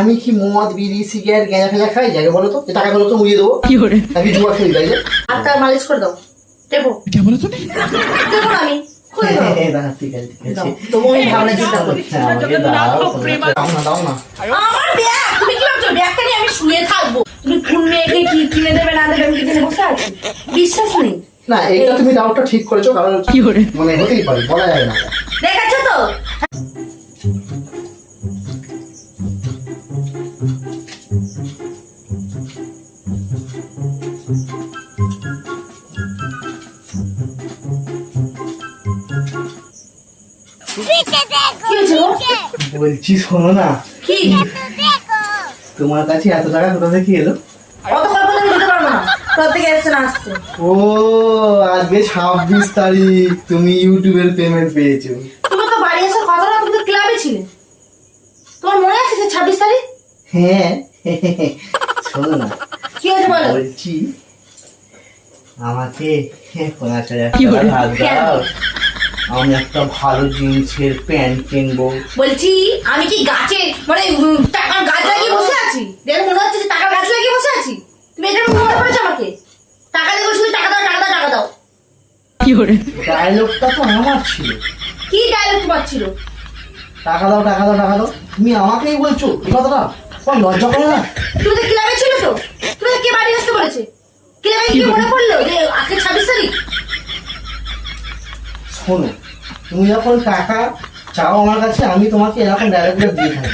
আমি কি মদ বিড়ি সিগারেট গ্যাঁজা ফেলা খাই? বলো তো। টাকা গুলো তো উড়িয়ে দেবো। কি করে? আমি জুয়া খেলি তাই আর তার মালিশ করে দাও। দেবো। এটা বলো তো দেবো আমি। বিশ্বাস নেই। না এটা তুমি ঠিক করেছ কারণ কি মানে হতেই পারে বলা যায় না। দেখাচ্ছ তো? বলছি শোনো না। তোমার কাছে এত টাকা কোথা থেকে এলো? ও আজকে ছাব্বিশ তারিখ। তুমি ইউটিউবের পেমেন্ট পেয়েছ। তুমি তো বাড়ি আসার কথা না তুমি তো ক্লাবে ছিলে। তোমার মনে আছে ছাব্বিশ তারিখ? হ্যাঁ শোনো না। কি হয়েছে বলো? বলছি আমাকে পাঁচ হাজার টাকা দাও। আমি একটা ভালো জিন্সের প্যান্ট কিনবো। বলছি আমি কি গাছে মানে টাকার গাছ লাগিয়ে বসে আছি? দেখে মনে হচ্ছে যে টাকার গাছ লাগিয়ে বসে আছি। তুমি এটা মনে করেছ আমাকে? টাকা দেবো শুধু টাকা দাও টাকা দাও টাকা দাও। কি করে? ডায়লগটা তো আমার ছিল। কি ডায়লগ তোমার ছিল? টাকা দাও টাকা দাও টাকা দাও। তুমি আমাকেই বলছো এই কথাটা? তোমার লজ্জা করে না? তুমি তো ক্লাবে ছিল তো? তুমি তো কে বাড়ি আসতে বলেছে? ক্লাবে কি মনে পড়ল যে আজকে ছাব্বিশ তারিখ? শোনো তুমি যখন টাকা চাও আমার কাছে আমি তোমাকে এরকম ডায়লগটা দিয়ে থাকি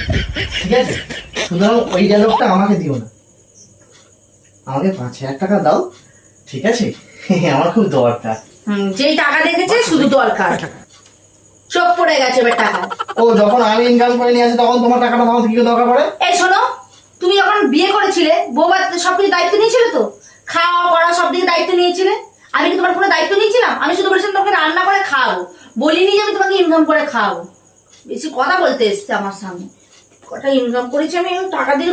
ঠিক আছে? সুতরাং ওই ডায়লগটা আমাকে দিও না। আমাকে পাঁচ হাজার টাকা দাও ঠিক আছে? আমার খুব দরকার। হুম, যেই টাকা দেখেছে শুধু দরকার। চোখ পড়ে গেছে এবার টাকা। ও যখন আমি ইনকাম করে নিয়ে আসি তখন তোমার টাকাটা তোমার কি দরকার পড়ে? এই শোনো তুমি যখন বিয়ে করেছিলে বউ বাচ্চা সব কিছু দায়িত্ব নিয়েছিলে তো? খাওয়া পড়া সব দিকে দায়িত্ব নিয়েছিলে? আমি কি তোমার কোনো দায়িত্ব নিয়েছিলাম? আমি শুধু বলেছিলাম তোমাকে রান্না করে খাওয়াবো। বলিনি যে আমি তোমাকে ইনকাম করে খাওয়াবো। বেশি কথা বলতে এসছে আমার সামনে। কটা ইনকাম করেছি আমি টাকা দিয়ে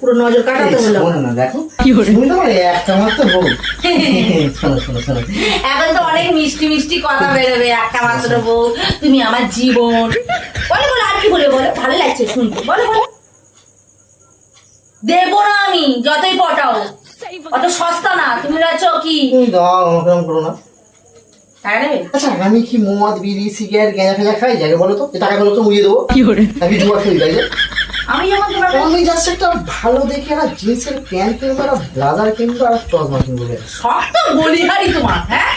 পুরো নজর কাটাতে এই, হলো। দেখো। তুমি তো এখন অনেক মিষ্টি মিষ্টি কথা বেরোবে একটা মাত্র বউ। তুমি আমার জীবন। বলে বলে আর কি বলে বলে। ভালো লাগছে শুনতে। বলে বলে। দেবো না আমি যতই পটাও। অত সস্তা না তুমি আছো কি? তুমি দাও আমাকে করো না। আচ্ছা আমি কি মদ বিড়ি সিগারেট গ্যাঁজা ফেঁজা খাই? যাকে বলো তো যে টাকাগুলো তো মুড়িয়ে দেবো। নাকি জুয়া খেলি তাই আমি যখন তোমার আমি জাস্ট একটা ভালো দেখে একটা জিন্সের প্যান্ট কিনবো একটা ব্লাজার কিনবো আর চশমা কিনবো সব তো বলিহারি তোমার হ্যাঁ?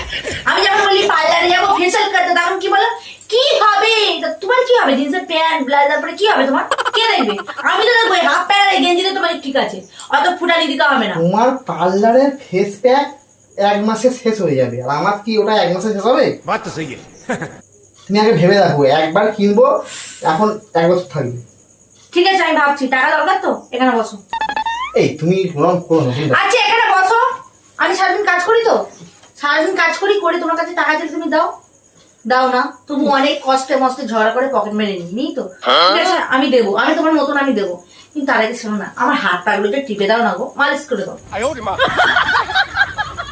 আমি যখন বলি পার্লারে যাব ফেসিয়াল করতে তখন কি বলো? কি হবে? তা তোমার কি হবে? জিন্সের প্যান্ট ব্লাজার পরে কি হবে তোমার? কে দেখবে? আমি তো দেখব হাফ প্যান্ট ঠিক আছে। অত ফুটানি দিতে হবে না। তোমার পার্লারের ফেস প্যাক এক মাসে শেষ হয়ে যাবে। আর আমার কি ওটা এক মাসে শেষ হবে? বাচ্চা সেই। তুমি আগে ভেবে দেখো একবার কিনবো এখন এক বছর থাকবে। ঠিক আছে আমি ভাবছি। টাকা দরকার তো? এখানে বসো। এই তুমি কোন কোন আচ্ছা এখানে বসো। আমি সারাদিন কাজ করি তো। সারাদিন কাজ করি করে তোমার কাছে টাকা যদি তুমি দাও। দাও না। তুমি অনেক কষ্টে মস্তে ঝড়া করে পকেট মেরে নিই তো? হ্যাঁ? ঠিক আছে আমি দেবো। আমি তোমার মতন আমি দেবো। কিন্তু তার আগে শোনো না আমার হাত পাগুলো একটু টিপে দাও না গো মালিশ করে দাও।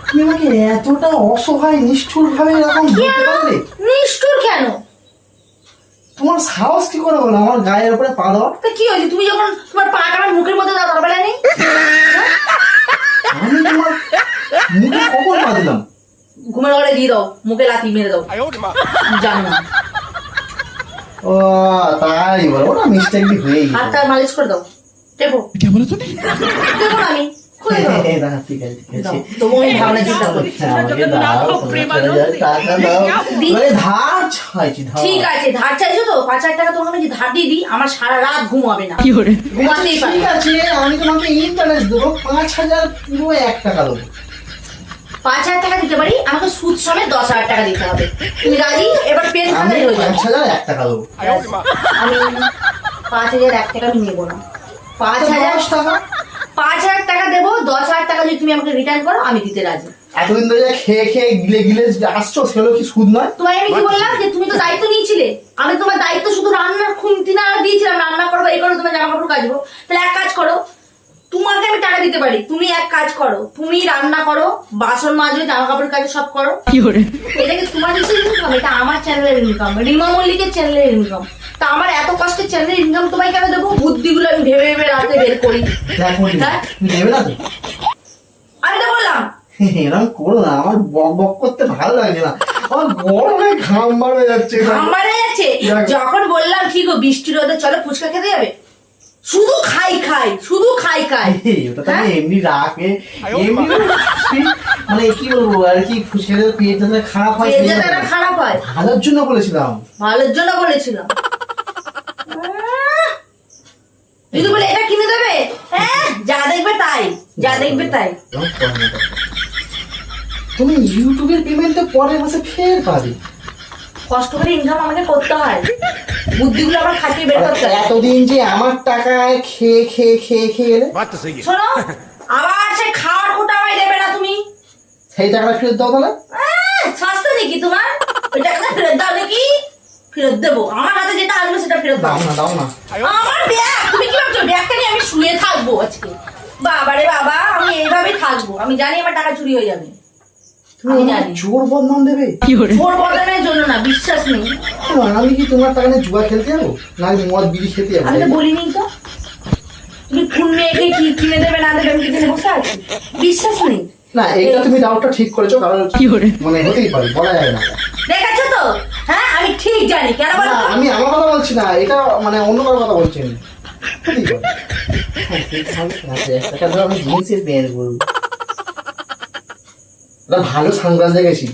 তুমি আমাকে এতটা অসহায় নিষ্ঠুর ভাবে এরকম বলতে পারলে? নিষ্ঠুর কেন? তোমার সাহস কি করে বলো আমার গায়ের উপরে পা দেওয়া তা কি হয়েছে? তুমি যখন তোমার পাটা আমার মুখের মধ্যে দাও দরকার নেই? আমি তোমার মুখে কখন পা দিলাম? ঘুমের ঘরে দিয়ে দাও মুখে লাথি মেরে দাও। জানো না। ও তাই বলো। ওটা মিস্টেক হয়ে গেছে। হাতটা মালিশ করে দাও। দেবো। কে বলে তুমি? দেবো আমি। হ্যাঁ, হ্যাঁ, হ্যাঁ, ধার চাইছো তো? পাঁচ হাজার টাকা তোমাকে যদি দিই? আমার সারা রাত না। ঘুমাতেই পারি ঠিক আছে আমি তোমাকে ইন্টারেস্ট দেবো। পাঁচ হাজার পুরো এক টাকা দেবো। পাঁচ হাজার টাকা দিতে পারি আমাকে সুদ সমেত দশ হাজার টাকা দিতে হবে। তুমি রাজি? এবার পেন আমি হয়ে যাবে। পাঁচ হাজার এক টাকা দেবো। আমি পাঁচ হাজার এক টাকা আমি নেব না। পাঁচ হাজার দশ টাকা? পাঁচ হাজার টাকা দেবো দশ হাজার টাকা যদি তুমি আমাকে রিটার্ন করো আমি দিতে রাজি। এতদিন ধরে খেয়ে খেয়ে গিলে গিলে আসছো সেগুলো কি সুদ নয়? তোমায় আমি কি বললাম যে তুমি তো দায়িত্ব নিয়েছিলে? আমি তোমার দায়িত্ব শুধু রান্নার খুন্তি না দিয়েছিলাম রান্না করব এই করো তোমার জামা কাপড় কাচবো। তাহলে এক কাজ করো তোমাকে আমি টাকা দিতে পারি। তুমি এক কাজ করো তুমি রান্না করো বাসন মাজো জামা কাপড় কাজ সব করো। এটা কি তোমার কিছু ইনকাম এটা আমার চ্যানেলের ইনকাম রিমা মল্লিকের চ্যানেলের ইনকাম তা আমার এত কষ্টের চ্যানেলের ইনকাম তোমায় কেন দেবো? বুদ্ধিগুলো আমি ভেবে ভেবে রাতে বের করি। দেখো হ্যাঁ? না তো? আমি তো বললাম। এরকম করো না আমার বক বক করতে ভালো লাগছে না। আমার গরমে ঘাম হয়ে যাচ্ছে। আমার যাচ্ছে। যখন বললাম ঠিক ও বৃষ্টি রোদে চলো ফুচকা খেতে যাবে? শুধু খাই খাই শুধু খাই খাই। ওটা তো আমি হ্যাঁ? এমনি রাখে এমনি মানে কি বলব আর কি ছেলের পেট যাতে খারাপ হয় পেট যাতে খারাপ হয়। ভালোর জন্য বলেছিলাম। ভালোর জন্য বলেছিলাম। আহ! যদি বলে এটা কিনে দেবে? হ্যাঁ যা দেখবে তাই যা দেখবে তাই। তুমি ইউটিউবের পেমেন্ট তো পরের মাসে ফের পাবে। কষ্ট করে ইনকাম আমাকে করতে হয়। বুদ্ধিগুলো আমার খাটিয়ে বের করতে হয়। এতদিন যে আমার টাকায় খেয়ে খেয়ে খেয়ে খেয়ে এলে শোনো আবার সে খাওয়ার কোটা আমায় দেবে না তুমি। সেই টাকাটা ফেরত দাও তাহলে? স্বাস্থ্য নাকি তোমার? ওই টাকাটা ফেরত দাও নাকি? ফেরত দেবো। আমার হাতে যেটা আসবে সেটা ফেরত দাও না দাও না। আমার ব্যাগ তুমি কি ভাবছ ব্যাগটা নিয়ে আমি শুয়ে থাকব আজকে? বাবারে বাবা আমি এইভাবেই থাকব। আমি জানি আমার টাকা চুরি হয়ে যাবে। আমি জানি। বদনাম দেবে? জন্য না বিশ্বাস নেই। আমি কি? তোমার টাকা জুয়া খেলতে যাব? না আমি মদ বিড়ি খেতে যাব। আমি তো বলিনি তো। তুমি কোন মেয়েকে কি কিনে দেবে না দেবে আমি কি জেনে বসে আছি? বিশ্বাস নেই। না এইটা তুমি ডাউটটা ঠিক করেছ কারণ মানে হতেই পারে বলা যায় না। দেখাচ্ছ তো? হ্যাঁ আমি ঠিক জানি কেন বলো আমি আমার কথা বলছি না এটা মানে অন্য কারোর কথা বলছি আমি হ্যাঁ, ধরো আমি জিন্সের প্যান্ট পরবো একটা ভালো সানগ্লাস দেখেছি।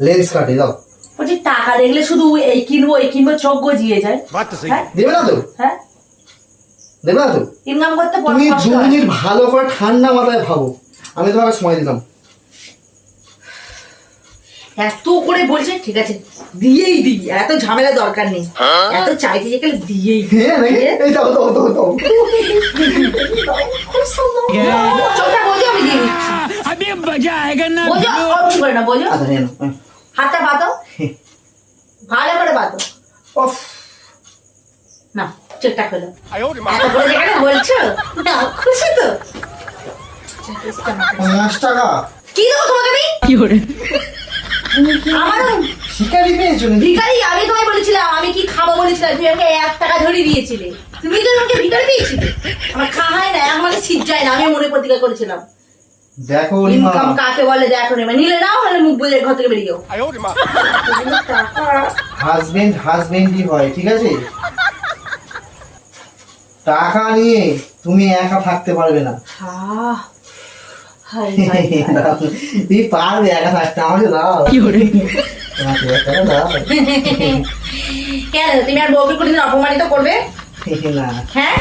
লেন্স কাটে দাও। বলছি টাকা দেখলে শুধু এই কিনবো এই কিনবো চোখ গজিয়ে যায়। হ্যাঁ? দেবে না তো? হ্যাঁ? দেবে না তো? ইনকাম করতে তুমি ভালো করে ঠান্ডা মাথায় ভাবো। আমি তোমাকে সময় দিলাম এত করে বলছে ঠিক আছে দিয়েই দিই। এত ঝামেলা দরকার নেই। এত চাইতে যে গেলে দিয়েই হ্যাঁ, এই দাও দাও দাও দাও। আমি? কি ভিখারি আমি বলেছিলাম আমি কি খাব বলেছিলাম তুমি আমাকে এক টাকা ধরে দিয়েছিলে। তুমি তো আমাকে ভিখারি দিয়েছিলে আমার খাওয়াই না আমাকে মানে সিট যায় না আমি মনে প্রতিকার করেছিলাম। দেখো ইনকাম কাকে বলে দেখো নিলে নাও হলে মুখ বুঝে ঘর থেকে বেরিয়ে হাজবেন্ড হাজবেন্ডই হয় ঠিক আছে? টাকা নিয়ে তুমি একা থাকতে পারবে না। তুই পারবে একা থাকতে আমাকে দাও। আর অপমানিত করবে? হ্যাঁ?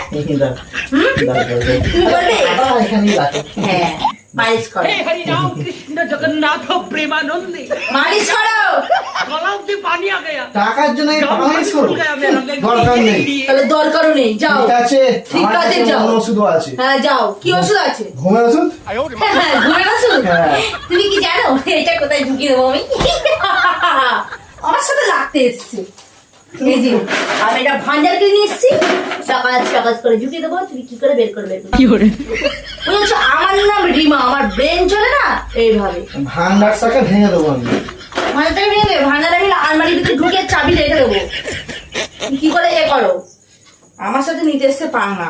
হ্যাঁ। মালিশ করো। হে হরি রাম কৃষ্ণ জগন্নাথ প্রেমানন্দে। মালিশ করো। পানি আ গয়া। টাকার জন্য মালিশ করো। দরকার নেই। তাহলে দরকারও নেই যাও। ঠিক আছে ঠিক আছে যাও। ওষুধ আছে। হ্যাঁ যাও। কি ওষুধ আছে? ঘুমের ওষুধ? হ্যাঁ, হ্যাঁ ঘুমের ওষুধ? হ্যাঁ। তুমি কি জানো? এটা কোথায় ঢুকিয়ে দেবো আমি? আমার সাথে লাগতে এসেছে। এই যে আমি এটা ভান্ডার কিনে নিয়ে টাকাজ টাকাজ করে ঢুকিয়ে দেবো তুমি কি করে বের করবে? বুঝেছ? আমার নাম রিমা আমার ব্রেন চলে না? এইভাবে। ভান্ডারটাকে ভেঙে দেবো আমি। ভান্ডারটাকে নিয়ে দেবে? ভান্ডার আমি আলমারির ভিতরে ঢুকে চাবি রেখে দেবো। কি করে এ করো? আমার সাথে নিতে এসছে পাঙ্গা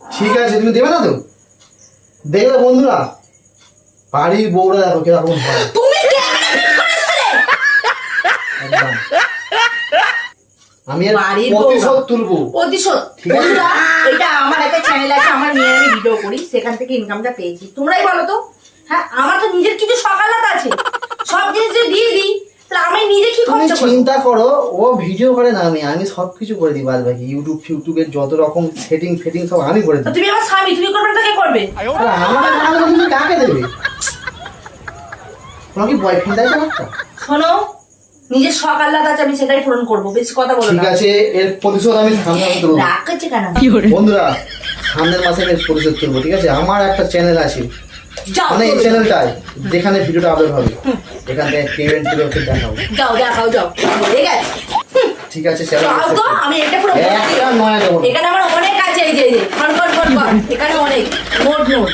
ঠিক আছে তুমি দেবে না তো? দেখলে বন্ধুরা। বাড়ির বউরা দেখো কীরকম তুমি ক্যামেরা ফিট করে এসছিলে একদম। আমি বাড়ির প্রতিশোধ তুলবো। প্রতিশোধ? বন্ধুরা এটা আমার একটা চ্যানেল আছে আমার আমি ভিডিও করি সেখান থেকে ইনকামটা পেয়েছি। তোমরাই বলো তো? হ্যাঁ আমার তো নিজের কিছু সকালাত আছে। সব জিনিস যদি দিয়ে দিই আমি নিজে কি খরচা চিন্তা করো ও ভিডিও করে না আমি আমি সব কিছু করে দিই বাদ বাকি। ইউটিউব ফিউটিউবের যত রকম সেটিং ফেটিং সব আমি করে দিই। তুমি আমার স্বামী তুমি করবে না কে করবে? তুমি কাকে দেবে? তোমার কি বয়ফ্রেন্ড আছে শোনো নিজের শখ আহ্লাদ আছে আমি সেটাই পূরণ করব। বেশি কথা বলো ঠিক আছে এর প্রতিশোধ আমি সামনে তুলবো। কেন? বন্ধুরা সামনের মাসে আমি পরিশোধ করব ঠিক আছে? আমার একটা চ্যানেল আছে। যাও মানে এই চ্যানেলটায় যেখানে ভিডিওটা আপলোড হবে। এখান থেকে পেমেন্ট ওকে দেখাবো যাও দেখাও যাও। ঠিক আছে? ঠিক আছে যাও তো আমি এটা পুরো একটা নয় দেবো এখানে আমার অনেক আছে এই যে ফন ফন ফন এখানে অনেক। Note note